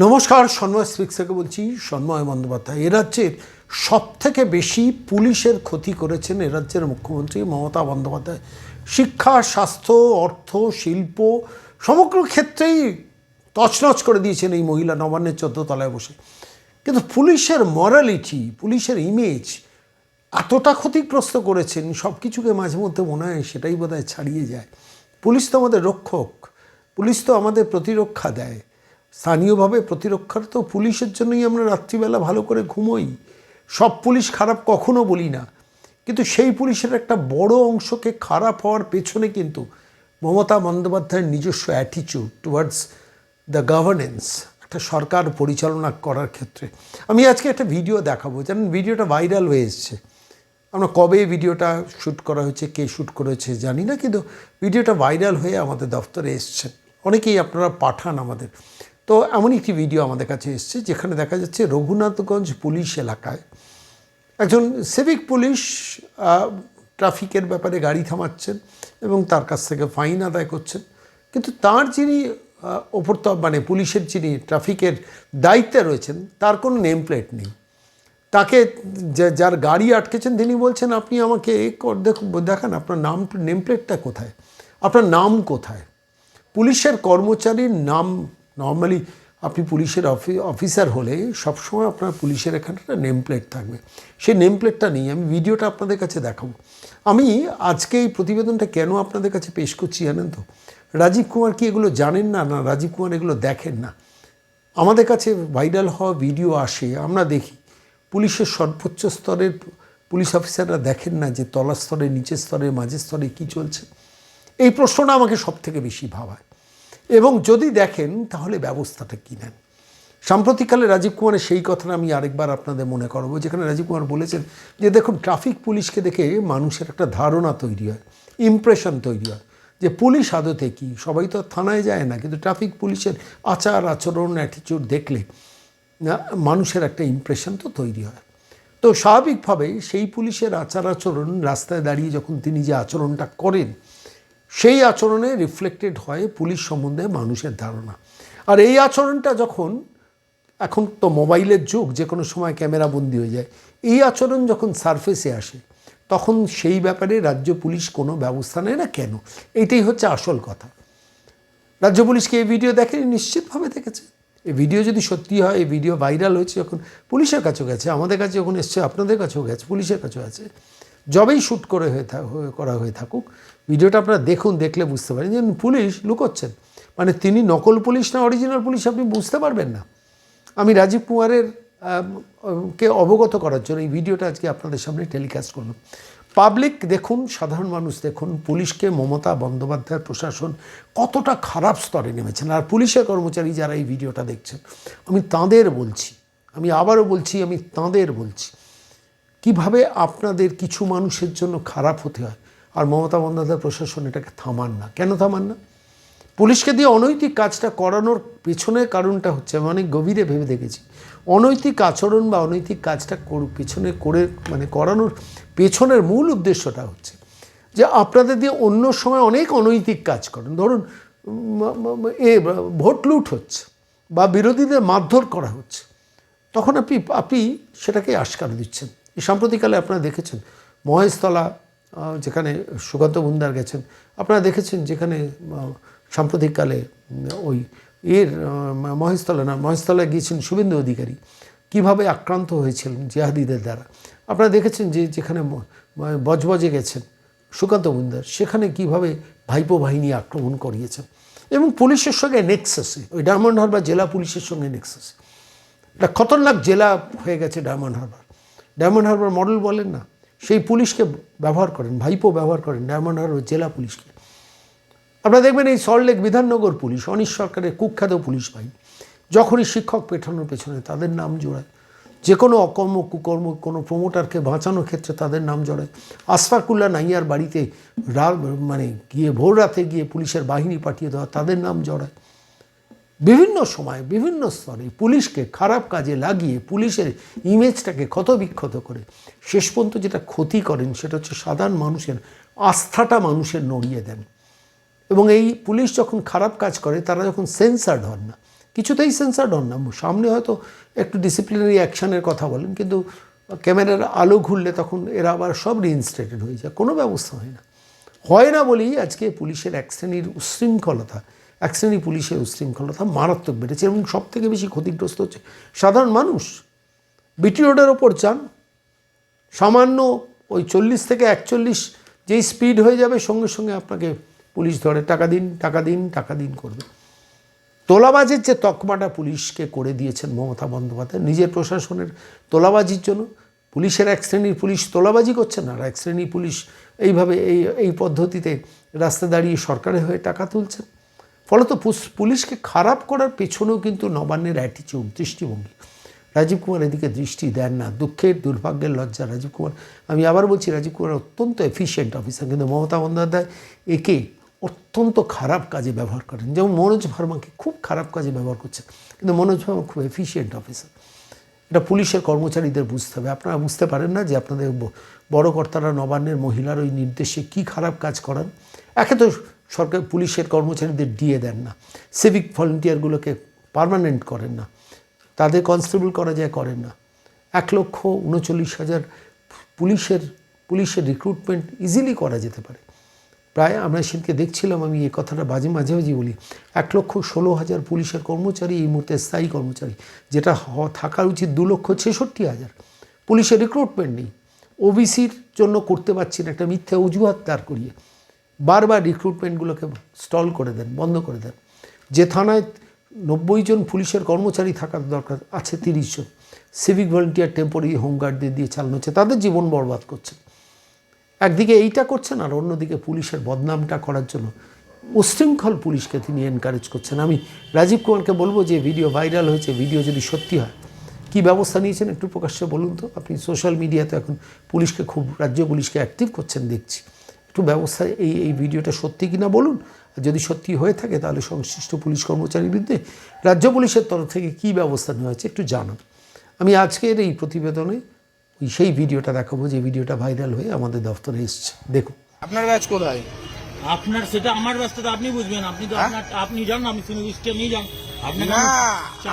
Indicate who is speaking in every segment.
Speaker 1: নমস্কার, সন্ময় স্পিক্স থেকে বলছি, সন্ময় বন্দ্যোপাধ্যায়। এ রাজ্যের সব থেকে বেশি পুলিশের ক্ষতি করেছেন এ রাজ্যের মুখ্যমন্ত্রী মমতা বন্দ্যোপাধ্যায়। শিক্ষা, স্বাস্থ্য, অর্থ, শিল্প, সমগ্র ক্ষেত্রেই তছনছ করে দিয়েছেন এই মহিলা নবান্নের চোদ্দ তলায় বসে। কিন্তু পুলিশের মরালিটি পুলিশের ইমেজ এতটা ক্ষতিগ্রস্ত করেছেন সব কিছুকে মাঝে মধ্যে মনে হয় সেটাই বোধহয় ছাড়িয়ে যায়। পুলিশ তো আমাদের রক্ষক, পুলিশ তো আমাদের প্রতিরক্ষা দেয়। স্থানীয়ভাবে প্রতিরক্ষার তো পুলিশের জন্যই আমরা রাত্রিবেলা ভালো করে ঘুমোই। সব পুলিশ খারাপ কখনো বলি না। কিন্তু সেই পুলিশের একটা বড় অংশকে খারাপ হওয়ার পেছনে কিন্তু মমতা বন্দ্যোপাধ্যায়ের নিজস্ব অ্যাটিচিউড টুয়ার্ডস দ্য গভর্নেন্স একটা সরকার পরিচালনা করার ক্ষেত্রে। আমি আজকে একটা ভিডিও দেখাবো। জানেন ভিডিওটা ভাইরাল হয়ে এসছে। আমরা কবে ভিডিওটা শ্যুট করা হয়েছে, কে শ্যুট করেছে জানি না, কিন্তু ভিডিওটা ভাইরাল হয়ে আমাদের দফতরে এসছে। অনেকেই আপনারা পাঠান আমাদের। তো এমন একটি ভিডিও আমাদের কাছে এসছে যেখানে দেখা যাচ্ছে রঘুনাথগঞ্জ পুলিশ এলাকায় একজন সিভিক পুলিশ ট্রাফিকের ব্যাপারে গাড়ি থামাচ্ছেন এবং তার কাছ থেকে ফাইন আদায় করছেন। কিন্তু তার যিনি আহ, ওপর তো মানে পুলিশের যিনি ট্রাফিকের দায়িত্বে রয়েছেন তার কোনো নেম প্লেট নেই। তাকে যার গাড়ি আটকেছেন তিনি বলছেন আপনি আমাকে দেখান আপনার নাম নেম প্লেটটা কোথায়? আপনার নাম কোথায়? পুলিশের কর্মচারীর নাম নর্মালি আপনি পুলিশের অফি অফিসার হলে সবসময় আপনার পুলিশের এখানে একটা নেম প্লেট থাকবে। সেই নেম প্লেটটা নেই আমি ভিডিওটা আপনাদের কাছে দেখাবো। আমি আজকে এই প্রতিবেদনটা কেন আপনাদের কাছে পেশ করছি জানেন তো? রাজীব কুমার কি এগুলো জানেন না? না, রাজীব কুমার এগুলো দেখেন না। আমাদের কাছে ভাইরাল হওয়া ভিডিও আসে, আমরা দেখি। পুলিশের সর্বোচ্চ স্তরের পুলিশ অফিসাররা দেখেন না যে তলা স্তরে, নিচের স্তরে, মাঝের স্তরে কী চলছে? এই প্রশ্নটা আমাকে সব থেকে বেশি ভাবায়। এবং যদি দেখেন, তাহলে ব্যবস্থাটা কী নেন? সাম্প্রতিককালে রাজীব কুমারের সেই কথাটা আমি আরেকবার আপনাদের মনে করাবো। যেখানে রাজীব কুমার বলেছেন যে, দেখুন, ট্রাফিক পুলিশকে দেখে মানুষের একটা ধারণা তৈরি হয় ইমপ্রেশন তৈরি হয় যে, পুলিশ আদতে কী? সবাই তো থানায় যায় না। কিন্তু ট্রাফিক পুলিশের আচার, আচরণ অ্যাটিচিউড দেখলে মানুষের একটা ইমপ্রেশন তো তৈরি হয়। তো স্বাভাবিকভাবে সেই পুলিশের আচার, আচরণ রাস্তায় দাঁড়িয়ে যখন তিনি যে আচরণটা করেন সেই আচরণে রিফ্লেক্টেড হয় পুলিশ সম্বন্ধে মানুষের ধারণা। আর এই আচরণটা যখন, এখন তো মোবাইলের যুগ, যে কোনো সময় ক্যামেরা বন্দি হয়ে যায়, এই আচরণ যখন সারফেসে আসে, তখন সেই ব্যাপারে রাজ্য পুলিশ কোনো ব্যবস্থা নেয় না কেন? এইটাই হচ্ছে আসল কথা। রাজ্য পুলিশকে এই ভিডিও দেখেনি? নিশ্চিতভাবে দেখেছে। এই ভিডিও যদি সত্যি হয়, এই ভিডিও ভাইরাল হয়েছে যখন পুলিশের কাছেও গেছে, আমাদের কাছে যখন এসছে, আপনাদের কাছেও গেছে, পুলিশের কাছেও আছে। যবেই শ্যুট করে হয়ে হয়ে- করা হয়ে থাকুক, ভিডিওটা আপনারা দেখুন, দেখলে বুঝতে পারেন। যে পুলিশ লুকোচ্ছেন। মানে তিনি নকল পুলিশ না অরিজিনাল পুলিশ আপনি বুঝতে পারবেন না। আমি রাজীব কুমারের কে অবগত করার জন্য এই ভিডিওটা আজকে আপনাদের সামনে টেলিকাস্ট করলাম। পাবলিক দেখুন, সাধারণ মানুষ দেখুন, পুলিশকে মমতা বন্দ্যোপাধ্যায়ের প্রশাসন কতটা খারাপ স্তরে নেমেছেন। আর পুলিশের কর্মচারী যারা এই ভিডিওটা দেখছেন, আমি তাঁদের বলছি, আমি আবারও বলছি, আমি তাঁদের বলছি কীভাবে আপনাদের কিছু মানুষের জন্য খারাপ হতে হয়? আর মমতা বন্দ্যোপাধ্যায় প্রশাসন এটাকে থামান না। কেন থামান না? পুলিশকে দিয়ে অনৈতিক কাজটা করানোর পেছনের কারণটা হচ্ছে, আমি অনেক গভীরে ভেবে দেখেছি, অনৈতিক আচরণ বা অনৈতিক কাজটা পেছনে করে মানে করানোর পেছনের মূল উদ্দেশ্যটা হচ্ছে যে আপনাদের দিয়ে অন্য সময় অনেক অনৈতিক কাজ করেন। ধরুন এ, ভোট লুট হচ্ছে বা বিরোধীদের মারধর করা হচ্ছে, তখন আপনি আপনি সেটাকে আশকার দিচ্ছেন। এই সাম্প্রতিককালে আপনারা দেখেছেন, মহেশতলা যেখানে সুকান্ত বুন্দার গেছেন, আপনারা দেখেছেন যেখানে সাম্প্রতিককালে ওই এর মহেশতলা না, মহেশতলায় গিয়েছেন শুভেন্দু অধিকারী। কীভাবে আক্রান্ত হয়েছিলেন জিহাদিদের দ্বারা? আপনারা দেখেছেন যে যেখানে বজবজে গেছেন সুকান্ত বুন্দার সেখানে কীভাবে ভাইপো বাহিনী আক্রমণ করিয়েছেন? এবং পুলিশের সঙ্গে নেক্সাসে, ওই ডায়মন্ড হারবার জেলা পুলিশের সঙ্গে নেক্সাসে। একটা খতরনাক জেলা হয়ে গেছে ডায়মন্ড হারবার। ডায়মন্ড হারবার মডেল বলেন না, সেই পুলিশকে ব্যবহার করেন, ভাইপো ব্যবহার করেন ডায়মন্ড হারবার জেলা পুলিশকে। আপনারা দেখবেন এই সল্টলেক বিধাননগর পুলিশ, অনিশ সরকারের কুখ্যাত পুলিশ বাহিনী যখনই শিক্ষক পেঠানোর পেছনে তাদের নাম জোড়ায় যে কোনো অকর্ম কুকর্ম, কোনো প্রমোটারকে বাঁচানোর ক্ষেত্রে তাদের নাম জড়ায়। আসফাকুল্লা নাইয়ার বাড়িতে রা মানে গিয়ে ভোর রাতে গিয়ে পুলিশের বাহিনী পাঠিয়ে দেওয়া তাদের নাম জড়ায়। বিভিন্ন সময়, বিভিন্ন স্তরে পুলিশকে খারাপ কাজে লাগিয়ে পুলিশের ইমেজটাকে ক্ষতবিক্ষত করে। শেষ পর্যন্ত যেটা ক্ষতি করেন সেটা হচ্ছে সাধারণ মানুষের আস্থাটা মানুষের নড়িয়ে দেন। এবং এই পুলিশ যখন খারাপ কাজ করে, তারা যখন সেন্সার্ড হন না, কিছুতেই সেন্সার হন না। সামনে হয়তো একটু ডিসিপ্লিনারি অ্যাকশনের কথা বলেন, কিন্তু ক্যামেরার আলো ঘুরলে তখন এরা আবার সব রিইনস্টেটেড হয়ে যায়, কোনো ব্যবস্থা হয় না। হয় না বলেই আজকে পুলিশের এক শ্রেণির উশৃঙ্খলতা এক শ্রেণির পুলিশের উশৃঙ্খলতা মারাত্মক বেড়েছে এবং সব থেকে বেশি ক্ষতিগ্রস্ত হচ্ছে সাধারণ মানুষ। বিটি রোডের ওপর যান। সামান্য ওই চল্লিশ থেকে একচল্লিশ যেই স্পিড হয়ে যাবে, সঙ্গে সঙ্গে আপনাকে পুলিশ ধরে। টাকা দিন টাকা দিন টাকা দিন করবে। তোলাবাজির যে তকমাটা পুলিশকে করে দিয়েছেন মমতা বন্দ্যোপাধ্যায়, নিজের প্রশাসনের তোলাবাজির জন্য। পুলিশের এক শ্রেণির পুলিশ তোলাবাজি করছে না, আর এক শ্রেণির পুলিশ এইভাবে এই এই পদ্ধতিতে রাস্তা দাঁড়িয়ে সরকারের হয়ে টাকা তুলছেন। ফলত পুলিশকে খারাপ করার পেছনেও কিন্তু নবান্নের অ্যাটিচিউড দৃষ্টিভঙ্গি। রাজীব কুমার এদিকে দৃষ্টি দেন না। দুঃখের, দুর্ভাগ্যের লজ্জা রাজীব কুমার। আমি আবার বলছি, রাজীব কুমার অত্যন্ত এফিশিয়েন্ট অফিসার কিন্তু মমতা বন্দ্যোপাধ্যায় একে অত্যন্ত খারাপ কাজে ব্যবহার করেন। যেমন মনোজ ভার্মাকে খুব খারাপ কাজে ব্যবহার করছেন কিন্তু মনোজ ভার্মা খুব এফিশিয়েন্ট অফিসার এটা পুলিশের কর্মচারীদের বুঝতে হবে। আপনারা বুঝতে পারেন না যে আপনাদের বড় কর্তারা নবান্নের মহিলার ওই নির্দেশে কি খারাপ কাজ করান। একে তো সরকার পুলিশের কর্মচারীদের দিয়ে দেন না। সিভিক ভলেন্টিয়ারগুলোকে পার্মানেন্ট করেন না। তাদের কনস্টেবল করা যায় করেন না। এক লক্ষ উনচল্লিশ হাজার পুলিশের পুলিশের রিক্রুটমেন্ট ইজিলি করা যেতে পারে। প্রায় আমরা সেদিনকে দেখছিলাম, আমি এই কথাটা বাজে মাঝে মাঝে বলি, এক লক্ষ ষোলো হাজার পুলিশের কর্মচারী, এই মুহূর্তে স্থায়ী কর্মচারী, যেটা থাকা উচিত দু লক্ষ ছেষট্টি হাজার। পুলিশের রিক্রুটমেন্ট নেই। ওবিসির জন্য করতে পারছি না, একটা মিথ্যা অজুহাত দাঁড় করিয়ে। বারবার রিক্রুটমেন্টগুলোকে স্টল করে দেন, বন্ধ করে দেন। যে থানায় নব্বই জন পুলিশের কর্মচারী থাকার দরকার, আছে তিরিশ জন। সিভিক ভলেন্টিয়ার টেম্পোরারি হোমগার্ডদের দিয়ে চালানো হচ্ছে, তাদের জীবন বরবাদ করছে। একদিকে এইটা করছেন, আর অন্যদিকে পুলিশের বদনামটা করার জন্য উশৃঙ্খল পুলিশকে তিনি এনকারেজ করছেন। আমি রাজীব কুমারকে বলব যে ভিডিও ভাইরাল হয়েছে ভিডিও যদি সত্যি হয়, কি ব্যবস্থা নিয়েছেন একটু প্রকাশ্যে বলুন তো? আপনি সোশ্যাল মিডিয়াতে এখন পুলিশকে, খুব রাজ্য পুলিশকে অ্যাক্টিভ করছেন, দেখছি। একটু ব্যবস্থা এই এই ভিডিওটা সত্যি কিনা বলুন? আর যদি সত্যি হয়ে থাকে তাহলে সংশ্লিষ্ট পুলিশ কর্মচারীর বিরুদ্ধে রাজ্য পুলিশের তরফ থেকে কী ব্যবস্থা নেওয়া হয়েছে একটু জানান। আমি আজকের এই প্রতিবেদনে ওই সেই ভিডিওটা দেখাবো যে ভিডিওটা ভাইরাল হয়ে আমাদের দপ্তরে এসছে। দেখুন।
Speaker 2: আপনার ব্যাচ কোথায়?
Speaker 3: আপনার সেটা আমার ব্যস্ততা আপনি বুঝবেন। আপনি তো আপনার আপনি যান আপনি সিনিয়র নিয়ে যান।
Speaker 2: না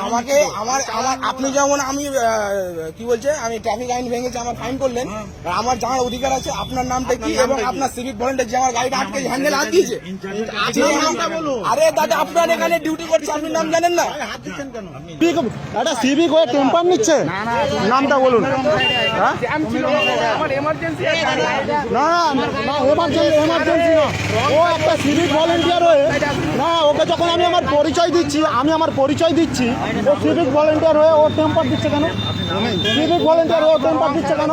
Speaker 2: আমাকে আমার আমার আপনি যেমন আমি কি বলছে আমি ট্রাফিক আইন ভেঙেছি আমার ফাইন করলেন আমার জানার অধিকার আছে আপনার নামটা কি এবং আপনার সিভিক ভলেন্টিয়ার যে আমার গাড়িটা আটকে হ্যান্ডেল হাত দিয়েছে আরে দাদা আপনার এখানে ডিউটি করছে আপনি নাম জানেন না
Speaker 4: একটা সিভিক হয়ে টেম্পার নিচ্ছে নামটা বলুন হ্যাঁ?
Speaker 2: আমার
Speaker 4: না এমার্জেন্সি এমার্জেন্সি না ও একটা সিভিক ভলেন্টিয়ার হয়ে না ওকে যখন আমি আমার পরিচয় দিচ্ছি, আমি আমার পরিচয় দিচ্ছি, ও সিভিক ভলেন্টিয়ার হয়ে ও টেম্পার দিচ্ছে কেন? সিভিক ভলেন্টিয়ার হয়ে ও টেম্পার দিচ্ছে কেন?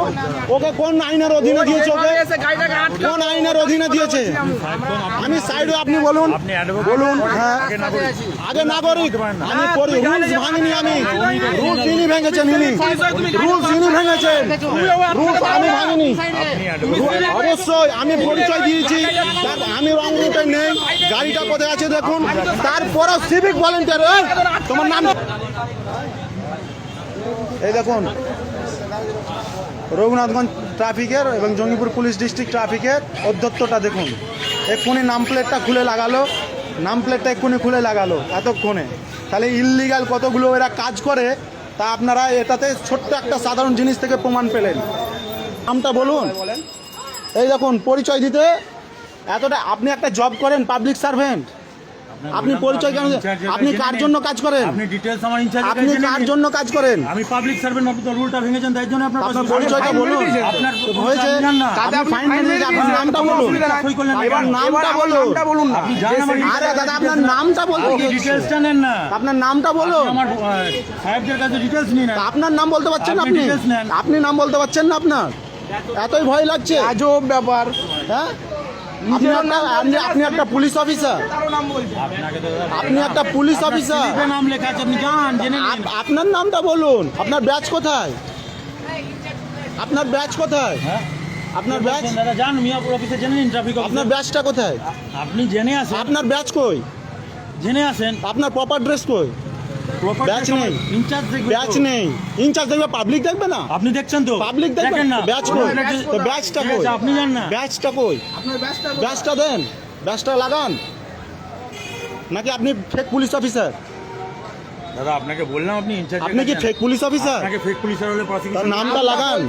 Speaker 4: ওকে কোন আইনের অধীনে দিয়েছে ওকে? কোন আইনের অধীনে দিয়েছে? আমি সাইডে আপনি বলুন। বলুন হ্যাঁ। আগে নাগরিক, আমি রুলস ভাঙিনি আমি। রুলস তিনি ভেঙেছেন ইনি। রুলস ইনি ভেঙেছেন রুলস আমি ভাঙিনি। অবশ্যই আমি পরিচয় দিয়েছি। আমি রং রুটে নেই। গাড়িটা কোথায় আছে, দেখুন। তারপরও সিভিক ভলেন্টিয়ার তোমার নাম? এই দেখুন, রঘুনাথগঞ্জ ট্রাফিকের এবং জঙ্গিপুর পুলিশ ডিস্ট্রিক্ট ট্রাফিকের অধ্যক্ষটা দেখুন। এক্ষুনি নাম প্লেটটা খুলে লাগালো, নাম প্লেটটা এক্ষুনি খুলে লাগালো, এতক্ষণে। তাহলে ইললিগাল কতগুলো এরা কাজ করে, তা আপনারা এটাতে ছোট্ট একটা সাধারণ জিনিস থেকে প্রমাণ পেলেন। নামটা বলুন। এই দেখুন, পরিচয় দিতে এতটা আপনি একটা জব করেন পাবলিক সার্ভেন্ট আপনি পরিচয় কেন আপনি কার জন্য কাজ করেন?
Speaker 3: আপনি ডিটেলস আমার ইনচার্জ
Speaker 4: আপনি কার জন্য কাজ করেন?
Speaker 3: আমি পাবলিক সার্ভেন্ট আপনি তো রুলটা ভেঙেছেন তাই জন্য আপনার
Speaker 4: আপনার
Speaker 3: কাছে-
Speaker 4: পরিচয়টা বলুন।
Speaker 3: আপনার
Speaker 4: হয়েছে আপনি ফাইন মেরে আপনার নামটা বলুন।
Speaker 3: সই করলেন
Speaker 4: এবার নামটা বলুন।
Speaker 2: নামটা বলুন না।
Speaker 3: আপনি জান আমার
Speaker 4: আরে দাদা আপনার নামটা বলতে
Speaker 3: আপনি ডিটেলসটা নেন না।
Speaker 4: আপনার নামটা বলুন।
Speaker 3: আমার সাহেবদের কাছে ডিটেলস নিন।
Speaker 4: আপনার নাম বলতে পারছেন না
Speaker 3: আপনি।
Speaker 4: আপনি নাম বলতে পারছেন না আপনার? এতই ভয় লাগছে।
Speaker 2: আজব ব্যাপার।
Speaker 4: হ্যাঁ? আপনি একটা আপনি- আপনি একটা পুলিশ অফিসার আপনি একটা পুলিশ
Speaker 3: আপনার
Speaker 4: অফিসার
Speaker 3: নাম লেখা আছে আপনি জেনে
Speaker 4: আপনার নামটা বলুন। আপনার ব্যাচ কোথায়? আপনার ব্যাচ কোথায়?
Speaker 3: হ্যাঁ?
Speaker 4: আপনার ব্যাচ?
Speaker 3: দাদা যান মিয়াপুর অফিসে জেনে নিন ট্রাফিক
Speaker 4: আপনার ব্যাচটা কোথায়?
Speaker 3: আপনি জেনে আসেন।
Speaker 4: আপনার ব্যাচ কই?
Speaker 3: জেনে আসেন।
Speaker 4: আপনার প্রপার ড্রেস কই? Batch নেই।
Speaker 3: ইনচার্জ দেখবে
Speaker 4: ব্যাচ নেই। ইনচার্জ দেখবে পাবলিক দেখবে না?
Speaker 3: আপনি দেখছেন তো?
Speaker 4: পাবলিক দেখবে।
Speaker 3: দেখেন না।
Speaker 4: ব্যাচ কই? তো ব্যাচটা কই?
Speaker 3: আপনি যান না।
Speaker 4: ব্যাচটা কই?
Speaker 2: আপনার ব্যাচটা
Speaker 4: ব্যাচটা দেন। ব্যাচটা লাগান। নাকি আপনি ফেক পুলিশ অফিসার
Speaker 3: দাদা আপনাকে বললাম আপনি ইনচার্জ
Speaker 4: আপনি কি ফেক পুলিশ অফিসার
Speaker 3: আপনাকে ফেক পুলিশের হলে প্রসিকিউশন
Speaker 4: নামটা লাগান।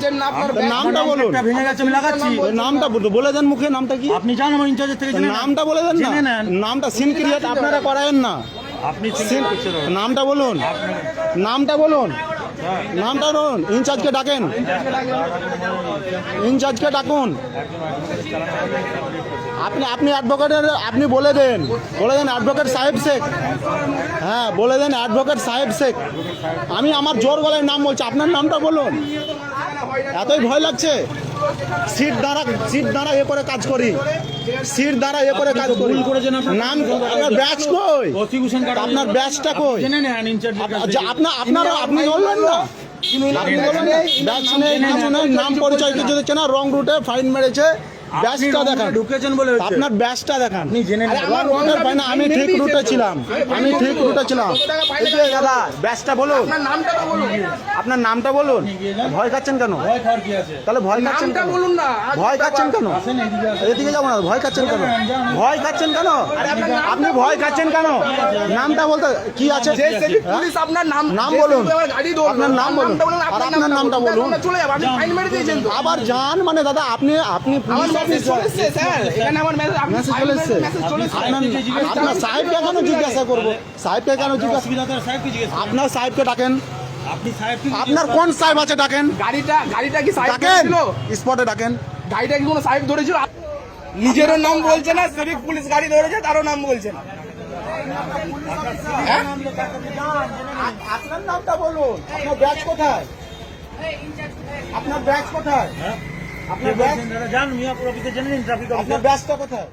Speaker 4: নামটা বলুন।
Speaker 3: ভেঙে গেছে আমি লাগাচ্ছি।
Speaker 4: নামটা বল- বলে দেন মুখে নামটা কি?
Speaker 3: আপনি জান আমার ইনচার্জের থেকে জেনে
Speaker 4: নামটা বলে দেন না। নামটা সিন ক্রিয়েট আপনারা করায়েন না।
Speaker 3: আপনি
Speaker 4: নামটা বলুন। নামটা বলুন। নামটা বলুন। ইনচার্জকে ডাকেন। ইনচার্জকে ডাকুন। আপনি আপনি অ্যাডভোকেটের আপনি বলে দেন। বলে দেন অ্যাডভোকেট সাহেব শেখ। হ্যাঁ বলে দেন অ্যাডভোকেট সাহেব শেখ। আমি আমার জোর গলায় নাম বলছি। আপনার নামটা বলুন। এতই ভয় লাগছে। সিট দ্বারা সিট দ্বারা এ করে কাজ করি। সিট দ্বারা এ করে কাজ করি।
Speaker 3: নাম আপনার।
Speaker 4: ব্যাচ কই? আপনার ব্যাচটা কই? আচ্ছা, আপনার আপনারা আপনি বললেন না। ব্যাচ নেই নাম পরিচয় কিছু দিচ্ছে না রং রুটে ফাইন মেরেছে।
Speaker 3: আপনি
Speaker 4: দেখান।
Speaker 3: ঢুকেছেন বলে
Speaker 4: আপনার ব্যাচটা দেখান।
Speaker 3: আপনি জেনে নেন।
Speaker 4: রং রুটে ফাইন আমি ঠিক রুটে ছিলাম। আমি ঠিক রুটে ছিলাম। দাদা ব্যাচটা বলুন।
Speaker 2: আপনার নামটা বলুন।
Speaker 4: ভয় খাচ্ছেন কেন? তাহলে ভয় খাচ্ছেন কেন?
Speaker 2: বলুন না।
Speaker 4: ভয় খাচ্ছেন কেন?
Speaker 3: এদিকে
Speaker 4: যাব না ভয় খাচ্ছেন কেন? ভয় খাচ্ছেন কেন? আপনি ভয় খাচ্ছেন কেন? নামটা বলতে কি আছে? হ্যাঁ?
Speaker 2: পুলিশ আপনার নাম
Speaker 4: নাম বলুন।
Speaker 2: আমার
Speaker 4: আপনার নাম বলুন। আপনার নামটা বলুন।
Speaker 2: আমরা
Speaker 4: আবার যান মানে দাদা আপনি আপনি পুলিশ
Speaker 2: মেসেজ স্যার। এখানে আমার মেসেজ
Speaker 4: আপনার সাহেবকে কেন জিজ্ঞাসা করব? সাহেবকে কেন জিজ্ঞাসা। আপনার সাহেবকে ডাকেন। আপনার কোন সাহেব আছে ডাকেন?
Speaker 2: গাড়িটা গাড়িটা কি
Speaker 4: ডাকেন। স্পটে ডাকেন।
Speaker 2: গাড়িটা কি কোনো সাইড ধরেছিল? নিজেরও নাম বলছে না সিভিক পুলিশ গাড়ি ধরেছে তারও নাম বলছে না। হ্যাঁ?
Speaker 4: আপনার নামটা বলুন। আপনার ব্যাচ কোথায়? আপনার ব্যাচ কোথায়?
Speaker 3: আপনি বলছেন? দাদা যান মিয়াপুর জেনে নিন ট্রাফিক
Speaker 4: আপনার ব্যাচটা কোথায়?